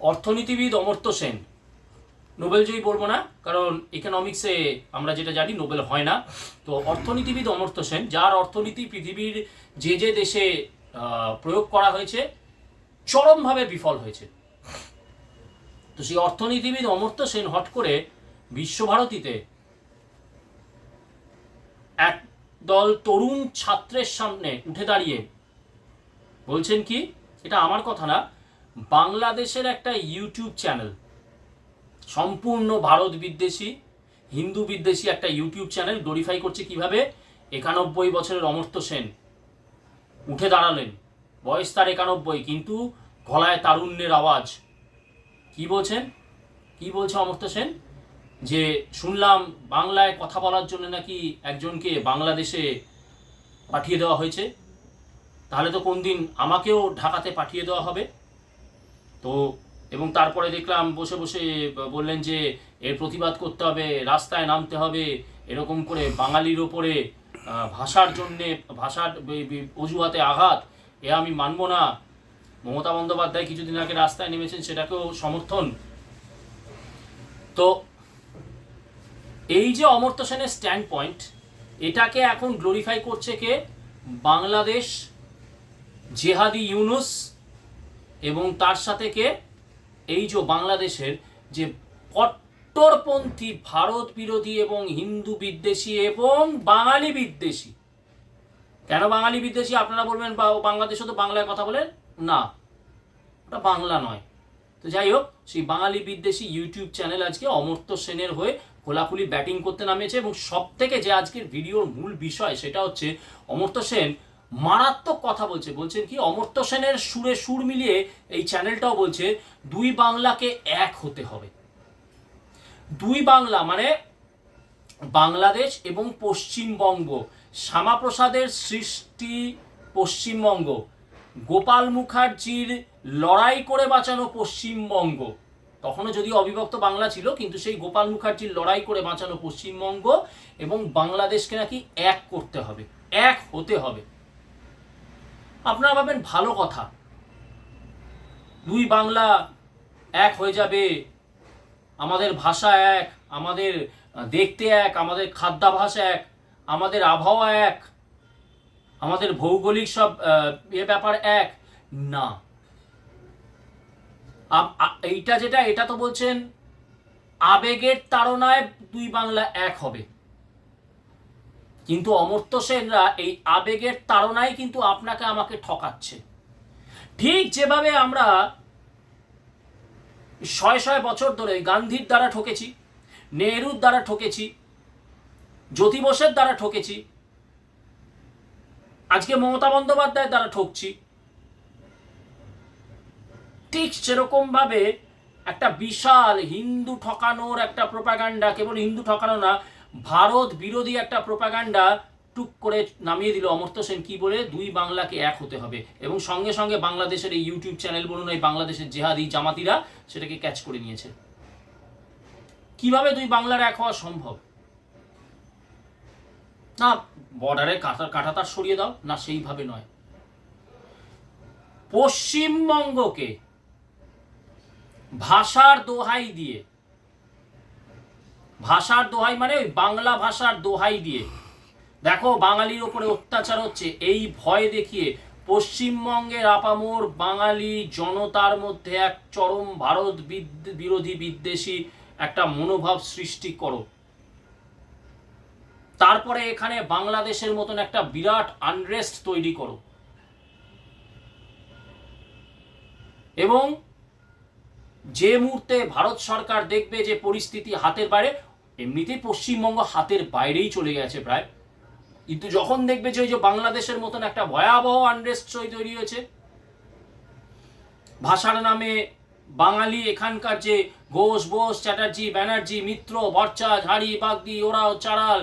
অর্থনীতিবিদ অমর্ত্য সেন। নোবেলজয়ী বলব না, কারণ ইকোনমিক্সে আমরা যেটা জানি, নোবেল হয় না। তো অর্থনীতিবিদ অমর্ত্য সেন, যার অর্থনীতি পৃথিবীর যে যে দেশে প্রয়োগ করা হয়েছে, চরমভাবে বিফল হয়েছে। তো সেই অর্থনীতিবিদ অমর্ত্য সেন হট করে বিশ্বভারতীতে এক দল তরুণ ছাত্রের সামনে উঠে দাঁড়িয়ে বলছেন কি, এটা আমার কথা না বাংলাদেশের একটা ইউটিউব চ্যানেল, সম্পূর্ণ ভারত বিদ্বেষী, হিন্দু বিদ্বেষী একটা ইউটিউব চ্যানেল গ্লোরিফাই করছে কীভাবে? একানব্বই বছরের অমর্ত্য সেন উঠে দাঁড়ালেন। বয়স তার একানব্বই, কিন্তু গলায় তারুণ্যের আওয়াজ। কি বলছেন? কি বলছে অমর্ত্য সেন? যে শুনলাম বাংলায় কথা বলার জন্য নাকি একজনকে বাংলাদেশে পাঠিয়ে দেওয়া হয়েছে। তাহলে তো কোন দিন আমাকেও ঢাকাতে পাঠিয়ে দেওয়া হবে। তো, এবং তারপরে দেখলাম বসে বসে বললেন যে, এর প্রতিবাদ করতে হবে, রাস্তায় নামতে হবে, এরকম করে বাঙালির ওপরে ভাষার জন্যে, ভাষার অজুহাতে আঘাত, এ আমি মানব না। মমতা বন্দ্যোপাধ্যায় কিছুদিন আগে রাস্তায় নেমেছেন, সেটাকেও সমর্থন। তো, এই যে অমর্ত্য সেনের স্ট্যান্ড পয়েন্ট এটাকে এখন গ্লোরিফাই করছে কে? বাংলাদেশ জেহাদি ইউনুস এবং তার সাথে কে? এই যে বাংলাদেশের যে কট্টরপন্থী ভারত বিরোধী এবং হিন্দু বিদ্বেষী এবং বাঙালি বিদ্বেষী। কেন বাঙালি বিদ্বেষী? আপনারা বলবেন, বা বাংলাদেশে তো বাংলায় কথা বলে? না, ওটা বাংলা নয়। তো যাই হোক, সেই বাঙালি বিদ্বেষী ইউটিউব চ্যানেল আজকে অমর্ত্য সেনের হয়ে খোলাখুলি ব্যাটিং করতে নামিয়েছে এবং সব থেকে যে আজকের ভিডিওর মূল বিষয় সেটা হচ্ছে অমর্ত্য সেন মারাত্মক কথা বলছে। বলছেন কি, অমর্ত্য সেনের সুরে সুর মিলিয়ে এই চ্যানেলটাও বলছে, দুই বাংলাকে এক হতে হবে। দুই বাংলা মানে বাংলাদেশ এবং পশ্চিমবঙ্গ। শ্যামাপ্রসাদের সৃষ্টি পশ্চিমবঙ্গ। গোপাল মুখার্জির লড়াই করে বাঁচানো পশ্চিমবঙ্গ। তখনও যদিও অবিভক্ত বাংলা ছিল, কিন্তু সেই গোপাল মুখার্জির লড়াই করে বাঁচানো পশ্চিমবঙ্গ এবং বাংলাদেশকে নাকি এক করতে হবে, এক হতে হবে। আপনারা ভাবেন ভালো কথা। দুই বাংলা এক হয়ে যাবে, আমাদের ভাষা এক, আমাদের দেখতে এক, আমাদের খাদ্যাভাস এক, আমাদের আবহাওয়া এক, আমাদের ভৌগোলিক সব এ ব্যাপার এক। না। এইটা যেটা, এটা তো বলছেন, আবেগের তাড়নায় দুই বাংলা এক হবে। কিন্তু অমর্ত্য সেনরা এই আবেগের তাড়নায় কিন্তু আপনাকে আমাকে ঠকাচ্ছে। ঠিক যেভাবে আমরা শয় শয় বছর ধরে গান্ধীর দ্বারা ঠকেছি, নেহরুর দ্বারা ঠকেছি জ্যোতি বোসের দ্বারা ঠকেছি, আজকে মমতা বন্দ্যোপাধ্যায়ের দ্বারা ঠকছি, ঠিক সেরকম ভাবে একটা বিশাল হিন্দু ঠকানোর একটা প্রোপাগান্ডা কেবল হিন্দু ঠকানো না ভারত বিরোধী একটা প্রোপাগান্ডা টুক করে নামিয়ে দিল অমর্ত্য সেন। কি বলে? দুই বাংলাকে এক হতে হবে। এবং সঙ্গে সঙ্গে বাংলাদেশের এই ইউটিউব চ্যানেল বলুন এই বাংলাদেশের জেহাদি জামাতিরা সেটাকে ক্যাচ করে নিয়েছে। কীভাবে দুই বাংলার এক হওয়া সম্ভব? না বর্ডারে কাঁটা কাঁটাতার সরিয়ে দাও। না, সেইভাবে নয়। পশ্চিমবঙ্গকে ভাষার দোহাই দিয়ে ভাষার দোহাই মানে ওই বাংলা ভাষার দোহাই দিয়ে। দেখো, বাঙালির ওপরে অত্যাচার হচ্ছে, এই ভয় দেখিয়ে পশ্চিমবঙ্গের আপামোর বাঙালি জনতার মধ্যে এক চরম ভারত বিরোধী বিদ্বেষী একটা মনোভাব সৃষ্টি করো। তারপরে এখানে বাংলাদেশের মতন একটা বিরাট আনরেস্ট তৈরি করো। এবং যে মুহূর্তে ভারত সরকার দেখবে যে পরিস্থিতি হাতের বাইরে এমনিতেই পশ্চিমবঙ্গ হাতের বাইরেই চলে গেছে প্রায়। কিন্তু যখন দেখবে যে ওই যে বাংলাদেশের মতন একটা ভয়াবহ আনরেস্ট তৈরি হয়েছে, ভাষার নামে বাঙালি এখানকার যে ঘোষ বোস চ্যাটার্জি, ব্যানার্জি, মিত্র বর্চা ঝাড়ি বাগদি, ওরাও চারাল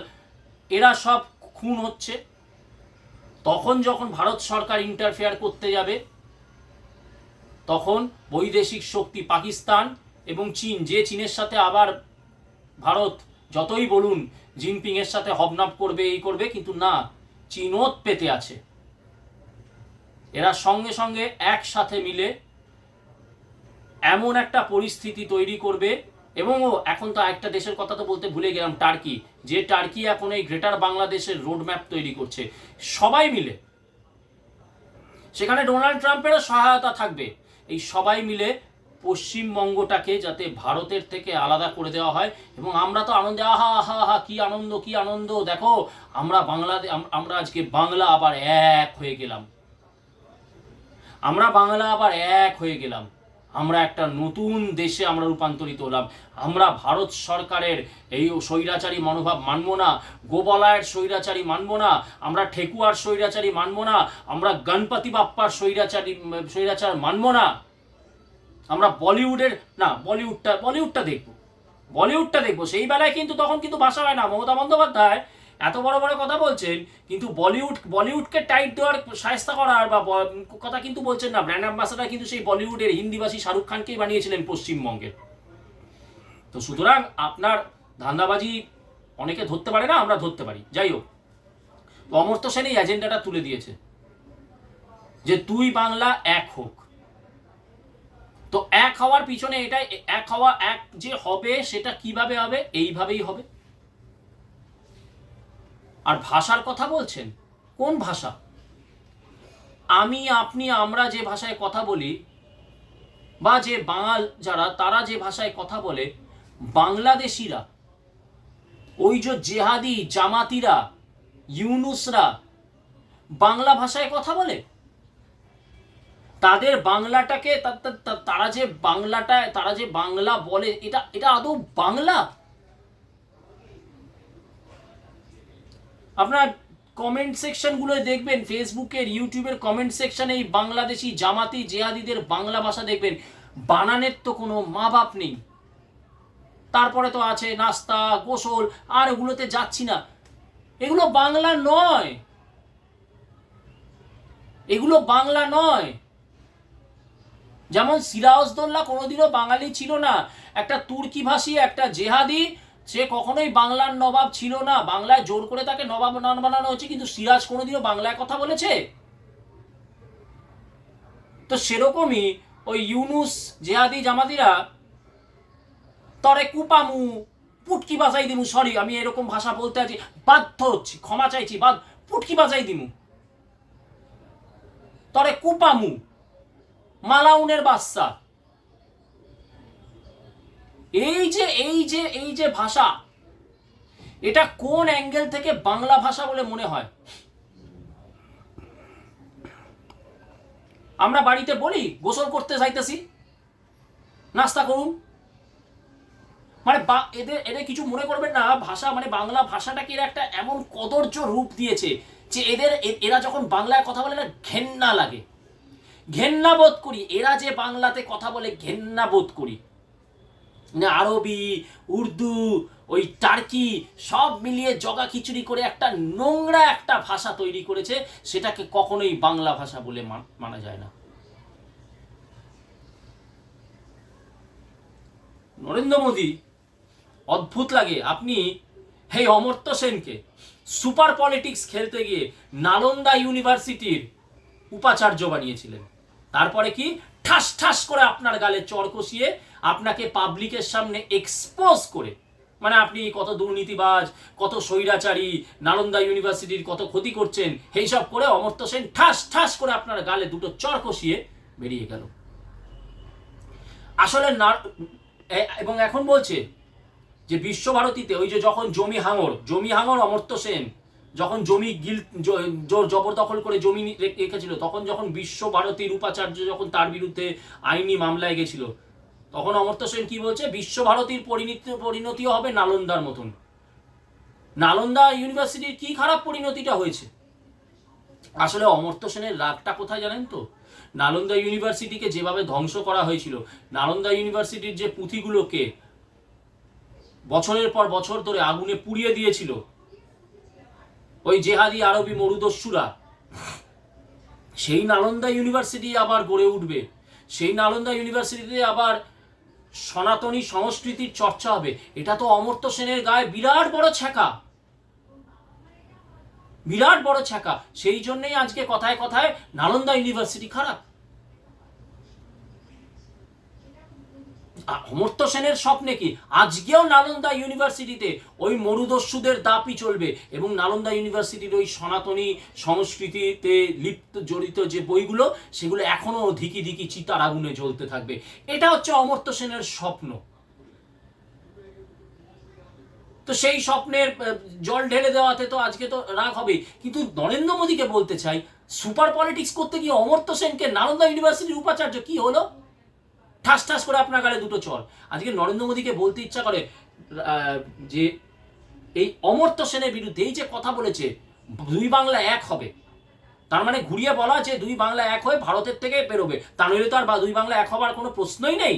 এরা সব খুন হচ্ছে। তখন যখন ভারত সরকার ইন্টারফেয়ার করতে যাবে, তখন বৈদেশিক শক্তি পাকিস্তান এবং চীন, যে চীনের সাথে আবার ভারত যতই বলুন জিনপিং এর সাথে হবনাপ করবে, এই করবে, কিন্তু না চীনত পেতে আছে। এরা সঙ্গে সঙ্গে একসাথে মিলে এমন একটা পরিস্থিতি তৈরি করবে, এবং এখন তো একটা দেশের কথা তো বলতে ভুলে গেলাম, টার্কি। যে টার্কি এখন এই গ্রেটার বাংলাদেশের রোড ম্যাপ তৈরি করছে, সবাই মিলে। সেখানে ডোনাল্ড ট্রাম্পেরও সহায়তা থাকবে। এই সবাই মিলে পশ্চিমবঙ্গটাকে যাতে ভারতের থেকে আলাদা করে দেওয়া হয় এবং আমরা তো আনন্দে, আহা আহা আহা, কি আনন্দ কি আনন্দ। দেখো, আমরা বাংলাদেশ আমরা আজকে বাংলা আবার এক হয়ে গেলাম। আমরা বাংলা আবার এক হয়ে গেলাম। আমরা একটা নতুন দেশে আমরা রূপান্তরিত হলাম। আমরা ভারত সরকারের এই স্বৈরাচারী মনোভাব মানব না গোবলায়ের স্বৈরাচারী মানব না, আমরা ঠেকুয়ার স্বৈরাচারী মানব না, আমরা গণপতি বাপ্পার স্বৈরাচারী, স্বৈরাচার মানব না। আমরা বলিউডের, না, বলিউডটা বলিউডটা দেখব। বলিউডটা দেখব। সেই বেলায় কিন্তু তখন কিন্তু ভাষা হয় না। মমতা বন্দ্যোপাধ্যায় এত বড় বড় কথা বলছেন, কিন্তু বলিউড, বলিউডকে টাইট দেওয়ার সায়স্তা করার বা কথা কিন্তু বলছেন না। ব্র্যান্ড অ্যাম্বাসাডার কিন্তু সেই বলিউডের হিন্দিভাষী শাহরুখ খানকেই বানিয়েছিলেন পশ্চিমবঙ্গের তো সুতরাং আপনার ধান্দাবাজি অনেকে ধরতে পারে না, আমরা ধরতে পারি। যাই হোক, অমর্ত্য সেন এই এজেন্ডাটা তুলে দিয়েছে। যে তুই বাংলা এক হোক। তো এক হওয়ার পিছনে এটাই, এক হওয়া, এক যে হবে সেটা কীভাবে হবে, এইভাবেই হবে। আর ভাষার কথা বলছেন? কোন ভাষা? আমি, আপনি, আমরা যে ভাষায় কথা বলি, বা যে বাঙাল যারা, তারা যে ভাষায় কথা বলে, বাংলাদেশিরা, ওই যে জেহাদি, জামাতিরা, ইউনুসরা, বাংলা ভাষায় কথা বলে? তাদের বাংলাটাকে তারা যে বাংলাটা, তারা যে বাংলা বলে, এটা এটা আদৌ বাংলা? আপনার কমেন্ট সেকশনগুলো দেখবেন ফেসবুকের ইউটিউবের কমেন্ট সেকশনে এই বাংলাদেশি জামাতি জেহাদিদের বাংলা ভাষা দেখবেন। বানানের তো কোনো মা বাপ নেই। তারপরে তো আছে নাস্তা, গোসল, আর ওগুলোতে যাচ্ছি না। এগুলো বাংলা নয়। এগুলো বাংলা নয়। যেমন সিরাজদৌল্লা কোনোদিনও বাঙালি ছিল না। একটা তুর্কি ভাষী একটা জেহাদি, সে কখনোই বাংলার নবাব ছিল না। বাংলায় জোর করে তাকে নবাব নাম বানানো হচ্ছে কিন্তু সিরাজ কোনোদিনও বাংলায় কথা বলেছে? তো সেরকমই ওই ইউনুস, জেহাদি জামাতিরা, তরে কুপামু, পুটকি বাজাই দিমু সরি আমি এরকম ভাষা বলতে আছি, বাধ্য হচ্ছি, ক্ষমা চাইছি বাদ পুটকি বাজাই দিমু। তরে কুপামু মালাউনের বাচ্চা। এই যে এই যে এই যে ভাষা, এটা কোন অ্যাঙ্গেল থেকে বাংলা ভাষা বলে মনে হয়? আমরা বাড়িতে বলি, গোসল করতে যাইতেছি, নাস্তা করুন। মানে বা- এদের এদের কিছু মনে করবেন না, ভাষা মানে বাংলা ভাষাটাকে এরা একটা এমন কদর্য রূপ দিয়েছে যে এদের এরা যখন বাংলায় কথা বলে না, ঘেন্না লাগে। ঘেন্না বোধ করি, এরা যে বাংলাতে কথা বলে ঘেন্না বোধ করি। না আরবি, উর্দু, ওই টার্কি সব মিলিয়ে জগা খিচুড়ি করে একটা নোংরা একটা ভাষা তৈরি করেছে, সেটাকে কখনোই বাংলা ভাষা বলে মান- মানা যায় না। নরেন্দ্র মোদী, অদ্ভুত লাগে। আপনি এই অমর্ত্য সেনকে, সুপার পলিটিক্স খেলতে গিয়ে নালন্দা ইউনিভার্সিটির উপাচার্য বানিয়েছিলেন। তারপরে কি? ঠাস ঠাস করে আপনার গালে চর কষিয়ে আপনাকে পাবলিকের সামনে এক্সপোজ করে। মানে আপনি কত দুর্নীতিবাজ, কত স্বৈরাচারী, নালন্দা ইউনিভার্সিটির কত ক্ষতি করছেন এইসব করে অমর্ত্য সেন ঠাস ঠাস করে আপনার গালে দুটো চর কষিয়ে বেরিয়ে গেল। আসলে এবং এখন বলছে যে বিশ্বভারতীতে ওই যে যখন জমি হাঙর জমি হাঙর অমর্ত্য সেন যখন জমি গিল জবরদখল করে জমি রেখেছিল, তখন যখন বিশ্বভারতীর উপাচার্য যখন তার বিরুদ্ধে আইনি মামলায় গেছিল, তখন অমর্ত্য সেন কি বলছে? বিশ্বভারতীর পরিণতি, পরিণতিও হবে নালন্দার মতন। নালন্দা ইউনিভার্সিটির কি খারাপ পরিণতিটা হয়েছে? আসলে অমর্ত্য সেনের রাগটা কোথায় জানেন তো? নালন্দা ইউনিভার্সিটিকে যেভাবে ধ্বংস করা হয়েছিল, নালন্দা ইউনিভার্সিটির যে পুঁথিগুলোকে বছরের পর বছর ধরে আগুনে পুড়িয়ে দিয়েছিল ওই জেহাদি আরবি মরুদস্যুরা। সেই নালন্দা ইউনিভার্সিটি আবার গড়ে উঠবে। সেই নালন্দা ইউনিভার্সিটিতে আবার সনাতনী সংস্কৃতির চর্চা হবে। এটা তো অমর্ত্য সেনের গায়ে বিরাট বড় ছ্যাঁকা। বিরাট বড় ছ্যাঁকা। সেই জন্যেই আজকে কথায় কথায় নালন্দা ইউনিভার্সিটি খারাপ। অমর্ত্য সেনের স্বপ্নে কি? আজকেও নালন্দা ইউনিভার্সিটিতে ওই মরুদস্যুদের দাপই চলবে এবং নালন্দা ইউনিভার্সিটির ওই সনাতনী সংস্কৃতিতে লিপ্ত জড়িত যে বইগুলো, সেগুলো এখনও ধিকি ধিকি চিতার আগুনে জ্বলতে থাকবে। এটা হচ্ছে অমর্ত্য সেনের স্বপ্ন। তো সেই স্বপ্নের জল ঢেলে দেওয়াতে তো আজকে তো রাগ হবে কিন্তু নরেন্দ্র মোদীকে বলতে চাই, সুপার পলিটিক্স করতে গিয়ে অমর্ত্য সেনকে নালন্দা ইউনিভার্সিটির উপাচার্য কি হলো? ঠাস ঠাস করে আপনার গালে দুটো চর আজকে নরেন্দ্র মোদীকে বলতে ইচ্ছা করে যে এই অমর্ত্য সেনের বিরুদ্ধে এই যে কথা বলেছে, দুই বাংলা এক হবে। তার মানে ঘুরিয়ে বলা যে দুই বাংলা এক হয়ে ভারতের থেকে বেরোবে। তা নইলে তো আর দুই বাংলা এক হবার কোনো প্রশ্নই নেই।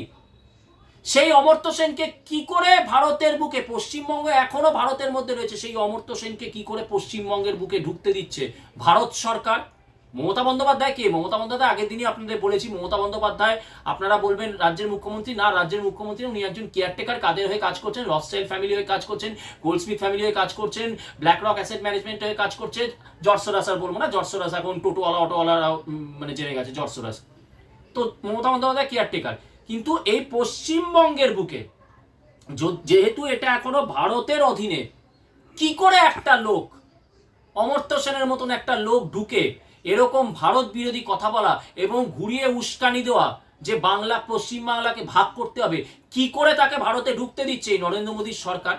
সেই অমর্ত্য সেনকে কি করে ভারতের বুকে, পশ্চিমবঙ্গ এখনও ভারতের মধ্যে রয়েছে, সেই অমর্ত্য সেনকে কি করে পশ্চিমবঙ্গের বুকে ঢুকতে দিচ্ছে ভারত সরকার? মমতা বন্দ্যোপাধ্যায় কে? মমতা বন্দ্যোপাধ্যায় আগের দিনই আপনাদের বলেছি মমতা বন্দ্যোপাধ্যায় আপনারা বলবেন রাজ্যের মুখ্যমন্ত্রী না রাজ্যের মুখ্যমন্ত্রী উনি একজন কেয়ারটেকার কাদের হয়ে কাজ করছেন রসস্টাইল ফ্যামিলি হয়ে কাজ করছেন গোল্ডস্মিথ ফ্যামিলি হয়ে কাজ করছেন ব্ল্যাক রক অ্যাসেট ম্যানেজমেন্ট হয়ে কাজ করছে জর্সরাস আর বলব না জর্সরাস এখন টোটোওয়ালা অটোওয়ালারা উম, মানে জেনে গেছে জর্সরাস তো মমতা বন্দ্যোপাধ্যায় কেয়ারটেকার কিন্তু এই পশ্চিমবঙ্গের বুকে যেহেতু এটা এখনও ভারতের অধীনে কি করে একটা লোক অমর্ত্য সেনের মতন একটা লোক ঢুকে এরকম ভারত বিরোধী কথা বলা এবং ঘুরিয়ে উস্কানি দেওয়া যে বাংলা, পশ্চিম বাংলাকে ভাগ করতে হবে, কি করে তাকে ভারতে ঢুকতে দিচ্ছে এই নরেন্দ্র মোদীর সরকার?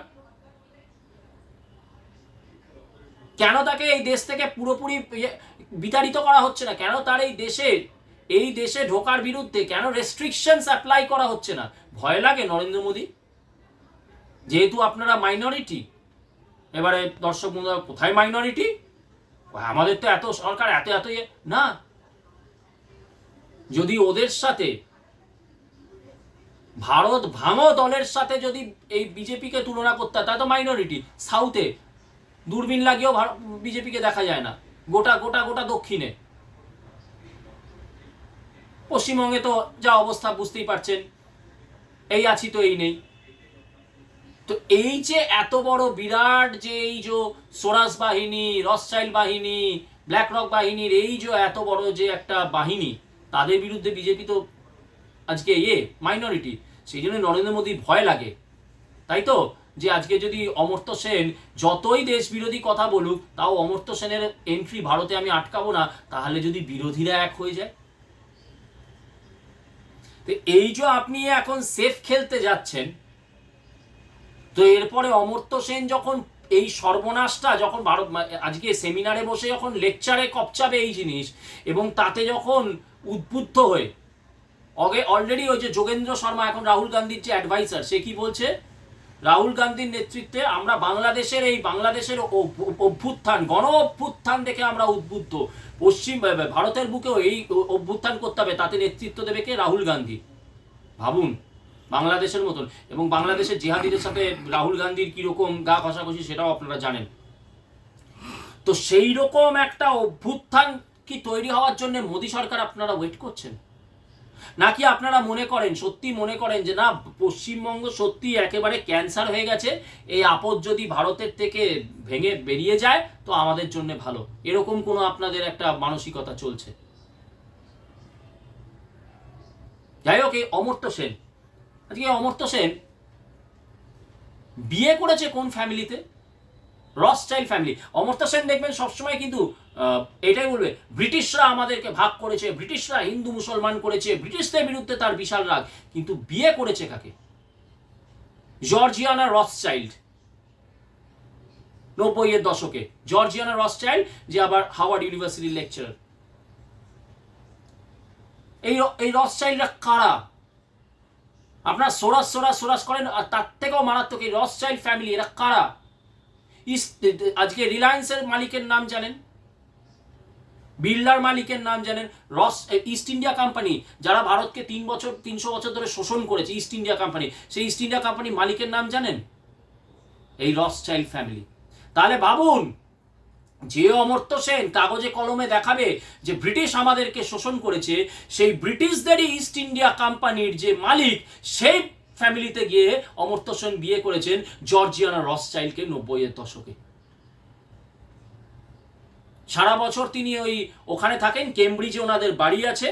কেন তাকে এই দেশ থেকে পুরোপুরি ইয়ে বিতাড়িত করা হচ্ছে না? কেন তার এই দেশে এই দেশে ঢোকার বিরুদ্ধে কেন রেস্ট্রিকশনস অ্যাপ্লাই করা হচ্ছে না? ভয় লাগে নরেন্দ্র মোদী? যেহেতু আপনারা মাইনরিটি এবারে দর্শক কোথায় মাইনরিটি আমাদের তো এত সরকার, এত এত ইয়ে। না। যদি ওদের সাথে, ভারত ভাঙো দলের সাথে যদি এই বিজেপিকে তুলনা করতে তাহলে তো মাইনরিটি সাউথে দূরবীন লাগিয়েও বিজেপিকে দেখা যায় না। গোটা গোটা গোটা দক্ষিণে। পশ্চিমবঙ্গে তো যা অবস্থা, বুঝতেই পারছেন। এই আছি তো, এই নেই। তো এই যে এত বড় বিরাট যে এই যে সোরাস বাহিনী রসচাইল বাহিনী, ব্ল্যাক রক বাহিনীর এই যে এত বড় যে একটা বাহিনী, তাদের বিরুদ্ধে বিজেপি তো আজকে ইয়ে মাইনরিটি সেই জন্য নরেন্দ্র মোদী ভয় লাগে। তাই তো? যে আজকে যদি অমর্ত্য সেন যতই দেশ বিরোধী কথা বলুক, তাও অমর্ত্য সেনের এন্ট্রি ভারতে আমি আটকাবো না, তাহলে যদি বিরোধীরা এক হয়ে যায়? তো এই যে আপনি এখন সেফ খেলতে যাচ্ছেন তো এরপরে অমর্ত্য সেন যখন এই সর্বনাশটা, যখন ভারত আজকে সেমিনারে বসে যখন লেকচারে কপচাবে এই জিনিস, এবং তাতে যখন উদ্বুদ্ধ হয়ে, অগে অলরেডি ওই যে যোগেন্দ্র শর্মা, এখন রাহুল গান্ধীর যে অ্যাডভাইসার সে কি বলছে? রাহুল গান্ধীর নেতৃত্বে আমরা বাংলাদেশের এই বাংলাদেশের অভ- অভ্যুত্থান, গণ অভ্যুত্থান দেখে আমরা উদ্বুদ্ধ। পশ্চিম ভারতের বুকেও এই অভ্যুত্থান করতে হবে, তাতে নেতৃত্ব দেবে কে? রাহুল গান্ধী। ভাবুন। বাংলাদেশের মতন। এবং বাংলাদেশের জিহাদিদের সাথে রাহুল গান্ধীর কীরকম গা কষাকষি সেটাও আপনারা জানেন। তো সেই রকম একটা অভ্যুত্থান কি তৈরি হওয়ার জন্য মোদী সরকার আপনারা ওয়েট করছেন? নাকি আপনারা মনে করেন, সত্যি মনে করেন যে না, পশ্চিমবঙ্গ সত্যি একেবারে ক্যান্সার হয়ে গেছে, এই আপদ যদি ভারতের থেকে ভেঙে বেরিয়ে যায়, তো আমাদের জন্য ভালো। এরকম কোনো আপনাদের একটা মানসিকতা চলছে? যাই হোক, এই অমর্ত্য সেন আজকে অমর্ত্য সেন বিয়ে করেছে কোন ফ্যামিলিতে? রস চাইল্ড ফ্যামিলি। অমর্ত্য সেন দেখবেন সবসময় কিন্তু এটাই বলবে, ব্রিটিশরা আমাদেরকে ভাগ করেছে, ব্রিটিশরা হিন্দু মুসলমান করেছে, ব্রিটিশদের বিরুদ্ধে তার বিশাল রাগ। কিন্তু বিয়ে করেছে কাকে? জর্জিয়ানা রস চাইল্ড। নব্বইয়ের দশকে। জর্জিয়ানা রস চাইল্ড, যে আবার হাওয়ার্ড ইউনিভার্সিটির লেকচারার। এই এই রস চাইল্ডরা কারা? আপনার সোরাস সোরাস সোরাস করেন, আর তার থেকেও মারাত্মক এই রস চাইল্ড ফ্যামিলি এরা কারা? আজকে রিলায়েন্সের মালিকের নাম জানেন? বিড়লার মালিকের নাম জানেন? রস ইস্ট ইন্ডিয়া কোম্পানি, যারা ভারতকে তিন বছর, তিনশো বছর ধরে শোষণ করেছে, ইস্ট ইন্ডিয়া কোম্পানি। সেই ইস্ট ইন্ডিয়া কোম্পানি মালিকের নাম জানেন? এই রস চাইল্ড ফ্যামিলি তাহলে ভাবুন যে অমর্ত্য সেন কাগজে কলমে দেখাবে যে ব্রিটিশ আমাদেরকে শোষণ করেছে, সেই ব্রিটিশদেরই ইস্ট ইন্ডিয়া কোম্পানির যে মালিক, সেই ফ্যামিলিতে গিয়ে অমর্ত্য সেন বিয়ে করেছেন জর্জিয়ানা রস চাইল্ডকে নব্বইয়ের দশকে। সারা বছর তিনি ওই ওখানে থাকেন, কেমব্রিজে ওনাদের বাড়ি আছে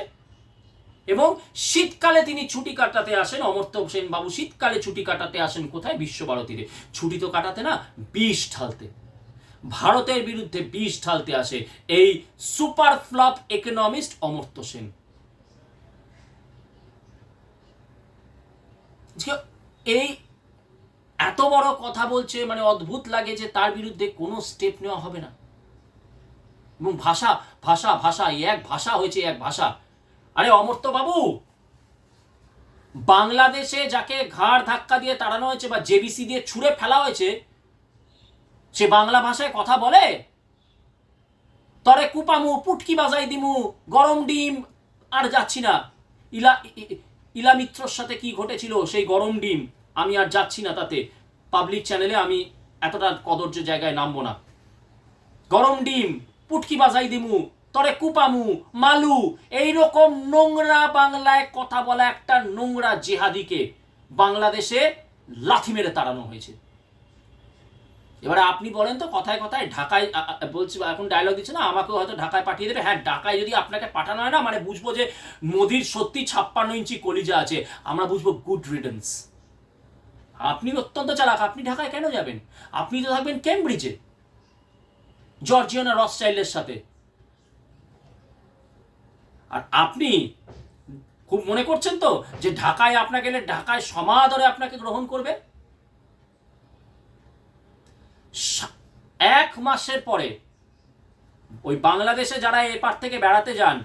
এবং শীতকালে তিনি ছুটি কাটাতে আসেন, অমর্ত্য সেন বাবু শীতকালে ছুটি কাটাতে আসেন কোথায়? বিশ্বভারতীতে। ছুটি তো কাটাতে না, বিষ ঢালতে। ভারতের বিরুদ্ধে বিষ ঢালতে আসে এই super flop economist Amartya Sen. এই এত বড় কথা বলছে মানে অদ্ভুত লাগে যে তার বিরুদ্ধে কোনো স্টেপ নেওয়া হবে না। এবং ভাষা ভাষা ভাষা এক ভাষা হয়েছে, এক ভাষা। আরে অমর্ত্য বাবু, বাংলাদেশে যাকে ঘাড় ধাক্কা দিয়ে তাড়ানো হয়েছে বা জেবিসি দিয়ে ছুঁড়ে ফেলা হয়েছে সে বাংলা ভাষায় কথা বলে? তরে কুপামু, পুটকি বাজাই দিমু, গরম ডিম, আর যাচ্ছি না। ইলা ইলা মিত্রর সাথে কি ঘটেছিল? সেই গরম ডিম, আমি আর যাচ্ছি না তাতে। পাবলিক চ্যানেলে আমি এতটা কদর্য জায়গায় নামবো না। গরম ডিম, পুটকি বাজাই দিমু, তরে কুপামু, মালু, এইরকম নোংরা বাংলায় কথা বলা একটা নোংরা জেহাদিকে বাংলাদেশে লাথি মেরে তাড়ানো হয়েছে। এবারে আপনি বলেন তো কথায় কথায় ঢাকায় বলছি এখন ডায়লগ দিচ্ছে না, আমাকেও হয়তো ঢাকায় পাঠিয়ে দেবে। হ্যাঁ ঢাকায় যদি আপনাকে পাঠানো হয় না মানে বুঝব যে মোদির সত্যি ছাপ্পান্ন ইঞ্চি কলিজা আছে, আমরা বুঝব গুড রিডেন্স আপনি অত্যন্ত চালাক, আপনি ঢাকায় কেন যাবেন? আপনি তো থাকবেন কেমব্রিজে জর্জিয়ানা রসচাইল্ডের সাথে। আর আপনি খুব মনে করছেন তো যে ঢাকায় আপনাকে এলে ঢাকায় সমাদরে আপনাকে গ্রহণ করবে? এক মাসের পরে ওই বাংলাদেশে যারা এপার থেকে বেড়াতে যান,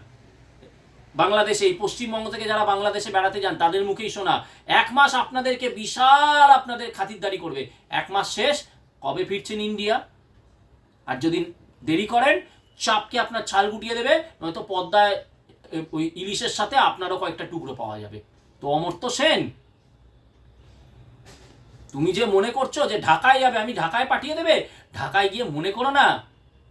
বাংলাদেশে, এই পশ্চিমবঙ্গ থেকে যারা বাংলাদেশে বেড়াতে যান, তাদের মুখেই শোনা, এক মাস আপনাদেরকে বিশাল আপনাদের খাতিরদারি করবে। এক মাস শেষ, কবে ফিরছেন ইন্ডিয়া? আর যদি দেরি করেন, চাপকে আপনার ছাল গুটিয়ে দেবে, নয়তো পদ্মায় ওই ইলিশের সাথে আপনারও কয়েকটা টুকরো পাওয়া যাবে। তো অমর্ত্য সেন তুমি যে মনে করছ যে ঢাকায় যাবে, আমি ঢাকায় পাঠিয়ে দেবে? ঢাকায় গিয়ে মনে করো না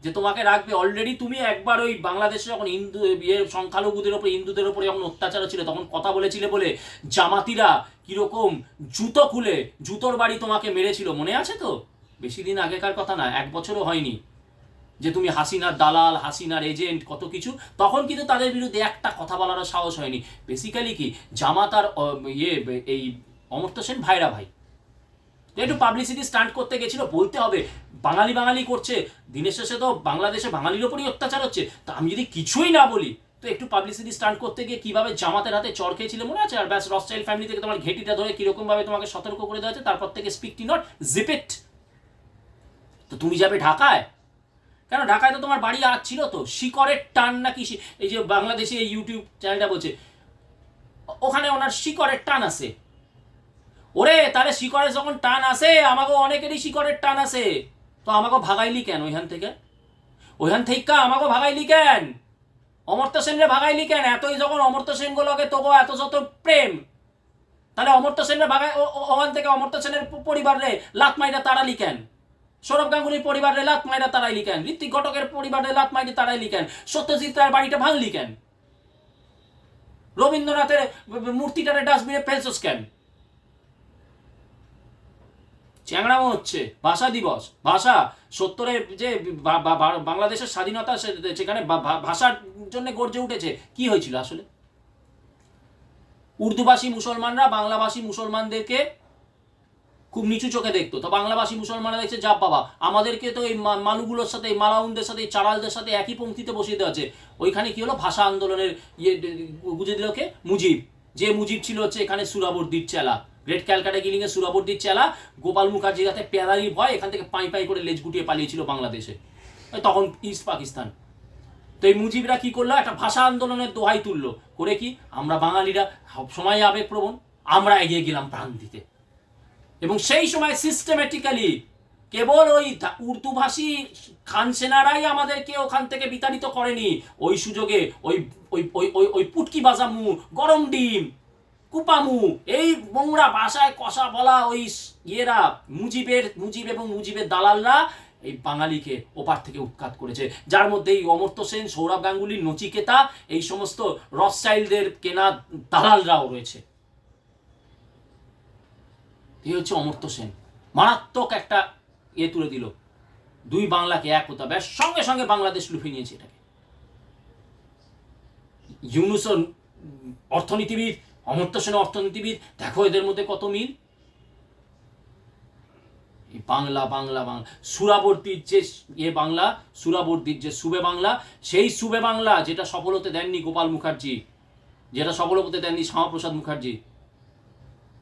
যে তোমাকে রাখবে। অলরেডি তুমি একবার ওই বাংলাদেশে যখন হিন্দু ইয়ে সংখ্যালঘুদের ওপরে, হিন্দুদের ওপরে যখন অত্যাচার ছিল তখন কথা বলেছিলে বলে জামাতিরা কীরকম জুতো খুলে জুতোর বাড়ি তোমাকে মেরেছিল। মনে আছে তো? বেশি দিন আগেকার কথা না, এক বছরও হয়নি। যে তুমি হাসিনার দালাল, হাসিনার এজেন্ট, কত কিছু, তখন কিন্তু তাদের বিরুদ্ধে একটা কথা বলারও সাহস হয়নি। বেসিক্যালি কি জামাতার ইয়ে এই অমর্ত্য সেন ভাইরা ভাই একটু পাবলিসিটি স্টান্ট করতে গেছিল, বলতে হবে, বাঙালি বাঙালি করছে, দিনের শেষে তো বাংলাদেশে বাঙালির ওপরই অত্যাচার হচ্ছে। তা আমি যদি কিছুই না বলি, তো একটু পাবলিসিটি স্টান্ট করতে গিয়ে কীভাবে জামাতের হাতে চড় খেয়েছিল মনে আছে? আর ব্যাস রসচাইল ফ্যামিলি থেকে তোমার ঘেটিটা ধরে কীরকম ভাবে তোমাকে সতর্ক করে দেওয়া হচ্ছে তারপর থেকে স্পিক টি নট জিপিট তো তুমি যাবে ঢাকায়? কেন? ঢাকায় তো তোমার বাড়ি আর ছিল তো। শিকরের টান নাকি এই যে বাংলাদেশে এই ইউটিউব চ্যানেলটা বলছে, ওখানে ওনার শিকরের টান আছে। ওরে, তাহলে শিকরের যখন টান আসে, আমাকেও অনেকেরই শিকরের টান আসে। তো আমাকেও ভাগাইলি কেন ওইখান থেকে? ওইখান থেকে আমাকেও ভাগাইলি কেন? অমর্ত্য সেনরে ভাগাইলি কেন? এতই যখন অমর্ত্য সেন গুলোকে তবু এত যত প্রেম। তাহলে অমর্ত্য সেনরে ভাগাই ওখান থেকে অমর্ত্য সেনের পরিবারে লাত মাইরা তাড়ালি কেন? সৌরভ গাঙ্গুলির পরিবারে লাত মাইরা তাড়াইলি কেন? ঋত্বিক ঘটকের পরিবারে লাত মাইরে তাড়াইলি কেন? সত্যজিৎ রায়ের বাড়িটা ভাঙলি কেন? রবীন্দ্রনাথের মূর্তিটারে ডাস্টবিনে ফেলছস কেন? চ্যাংড়ামো হচ্ছে, ভাষা দিবস। ভাষা সত্তরে যে বাংলাদেশের স্বাধীনতা সেখানে ভাষার জন্য গর্জে উঠেছে, কি হয়েছিল আসলে? উর্দুভাষী মুসলমানরা বাংলাভাষী মুসলমানদেরকে খুব নিচু চোখে দেখতো। তো বাংলাভাষী মুসলমানরা দেখছে, যা বাবা, আমাদেরকে তো এই মা- মালুগুলোর সাথে, এই মালাউনদের সাথে, এই চারালদের সাথে একই পঙ্ক্তিতে বসিয়ে দেওয়া আছে ওইখানে কি হলো? ভাষা আন্দোলনের ইয়ে বুঝে দিল কে? মুজিব। যে মুজিব ছিল হচ্ছে এখানে সুরাবর্দির চেলা। গ্রেট ক্যালকাটা গিলিংয়ে সুরাবর্দির চেলা, গোপাল মুখার্জির হাতে পেয়ারারির ভয়, এখান থেকে পাই পাই করে লেজ গুটিয়ে পালিয়েছিল বাংলাদেশে। তখন ইস্ট পাকিস্তান তো এই মুজিবরা কি করল? একটা ভাষা আন্দোলনের দোহাই তুললো। করে কি? আমরা বাঙালিরা সবসময় আবেগপ্রবণ, আমরা এগিয়ে গেলাম প্রাণ দিতে। এবং সেই সময় সিস্টেমেটিক্যালি কেবল ওই উর্দুভাষী খান সেনারাই আমাদেরকে ওখান থেকে বিতাড়িত করেনি। ওই সুযোগে ওই ওই ওই ওই পুটকি বাজামু, গরম ডিম কুপামু এই নোংরা ভাষায় কষা বলা ওই ইয়েরা মুজিবের মুজিব এবং মুজিবের দালালরা এই বাঙালিকে ওপার থেকে উৎখাত করেছে। যার মধ্যে এই অমর্ত্য সেন সৌরভ গাঙ্গুলি নচিকেতা এই সমস্ত রসচাইল্ডদের কেনা দালালরাও রয়েছে। এই হচ্ছে অমর্ত্য সেন। মারাত্মক একটা ইয়ে তুলে দিল। দুই বাংলাকে এক হতে ব্যাস সঙ্গে সঙ্গে বাংলাদেশ লুফে নিয়েছে এটাকে। ইউনুসও উম, অর্থনীতিবিদ অমর্ত্য সেন অর্থনীতিবিদ, দেখো এদের মধ্যে কত মিল? বাংলা বাংলা বাংলা। সুরাবর্তীর যে এ বাংলা, সুরাবর্তীর যে সুবে বাংলা, সেই সুবে বাংলা যেটা সফল হতে দেননি গোপাল মুখার্জি, যেটা সফল হতে দেননি শ্যামাপ্রসাদ মুখার্জি,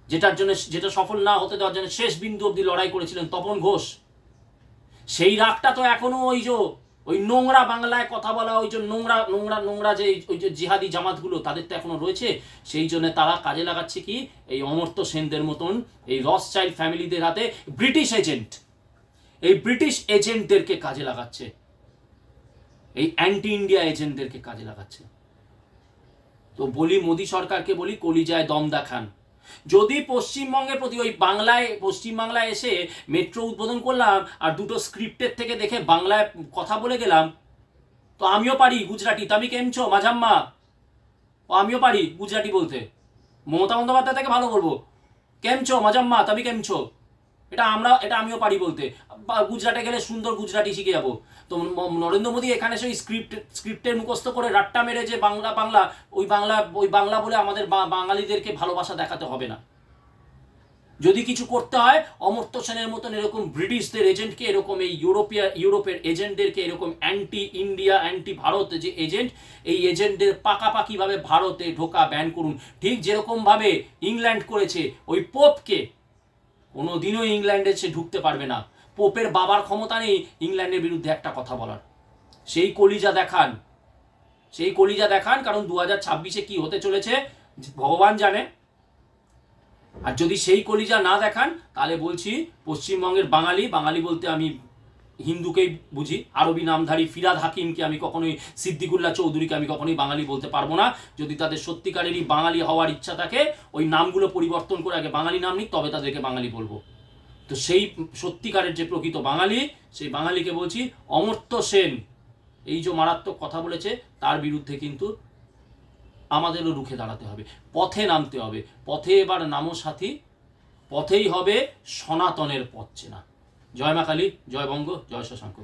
যেটার জন্য যেটা সফল না হতে দেওয়ার জন্য শেষ বিন্দু অবধি লড়াই করেছিলেন তপন ঘোষ। সেই রাগটা তো এখনও ওই যে ওই নোংরা বাংলায় কথা বলা, ওই যে নোংরা নোংরা নোংরা যে ওই যে জিহাদি জামাতগুলো, তাদের তো এখনও রয়েছে। সেই জন্য তারা কাজে লাগাচ্ছে কি, এই অমর্ত্য সেনদের মতন, এই রস চাইল্ড ফ্যামিলিদের হাতে ব্রিটিশ এজেন্ট। এই ব্রিটিশ এজেন্টদেরকে কাজে লাগাচ্ছে। এই অ্যান্টি ইন্ডিয়া এজেন্টদেরকে কাজে লাগাচ্ছে। তো বলি মোদি সরকারকে বলি, কলিজায় দম দেখান। যদি পশ্চিমবঙ্গের প্রতি ওই বাংলায়, পশ্চিমবাংলায় এসে মেট্রো উদ্বোধন করলাম আর দুটো স্ক্রিপ্টের থেকে দেখে বাংলায় কথা বলে গেলাম, তো আমিও পারি গুজরাটি। তো আমি কেমছো মাঝাম্মা? ও আমিও পারি গুজরাটি বলতে। মমতা বন্দ্যোপাধ্যায় থেকে ভালো বলব। কেমছো মাজাম্মা তুমি কেমছো এটা আমরা, এটা আমিও পারি বলতে। গুজরাটে গেলে সুন্দর গুজরাটি শিখে যাব। তো নরেন্দ্র মোদী এখানে সেই স্ক্রিপ্ট স্ক্রিপ্টের মুখস্থ করে রাট্টা মেরে যে বাংলা বাংলা, ওই বাংলা ওই বাংলা বলে আমাদের বাঙালিদেরকে ভালোবাসা দেখাতে হবে না। যদি কিছু করতে হয়, অমর্ত্য সেনের মতন এরকম ব্রিটিশদের এজেন্টকে, এরকম এই ইউরোপিয়া, ইউরোপের এজেন্টদেরকে, এরকম অ্যান্টি ইন্ডিয়া অ্যান্টি ভারত যে এজেন্ট, এই এজেন্টদের পাকাপাকিভাবে ভারতে ঢোকা ব্যান করুন। ঠিক যেরকমভাবে ইংল্যান্ড করেছে, ওই পোপকে কোনো দিনও ইংল্যান্ডে সে ঢুকতে পারবে না। পোপের বাবার ক্ষমতা নেই ইংল্যান্ডের বিরুদ্ধে একটা কথা বলার। সেই কলিজা দেখান। সেই কলিজা দেখান, কারণ দু হাজার ছাব্বিশে কি হতে চলেছে, ভগবান জানে। আর যদি সেই কলিজা না দেখান, তাহলে বলছি পশ্চিমবঙ্গের বাঙালি বাঙালি বলতে আমি হিন্দুকেই বুঝি। আরবি নামধারী ফিরাদ হাকিমকে আমি কখনোই সিদ্দিকুল্লাহ চৌধুরীকে আমি কখনোই বাঙালি বলতে পারব না। যদি তাদের সত্যিকারেরই বাঙালি হওয়ার ইচ্ছা থাকে, ওই নামগুলো পরিবর্তন করে আগে বাঙালি নাম নিক, তবে তাদেরকে বাঙালি বলব। তো সেই সত্যিকারের যে প্রকৃত বাঙালি, সেই বাঙালিকে বলছি, অমর্ত্য সেন। এই যে মারাত্মক কথা বলেছে, তার বিরুদ্ধে কিন্তু আমাদেরও রুখে দাঁড়াতে হবে, পথে নামতে হবে। পথে এবার নামো সাথী পথেই হবে সনাতনের পথ চেনা। জয় মা কালী জয় বঙ্গ জয় শশাঙ্ক।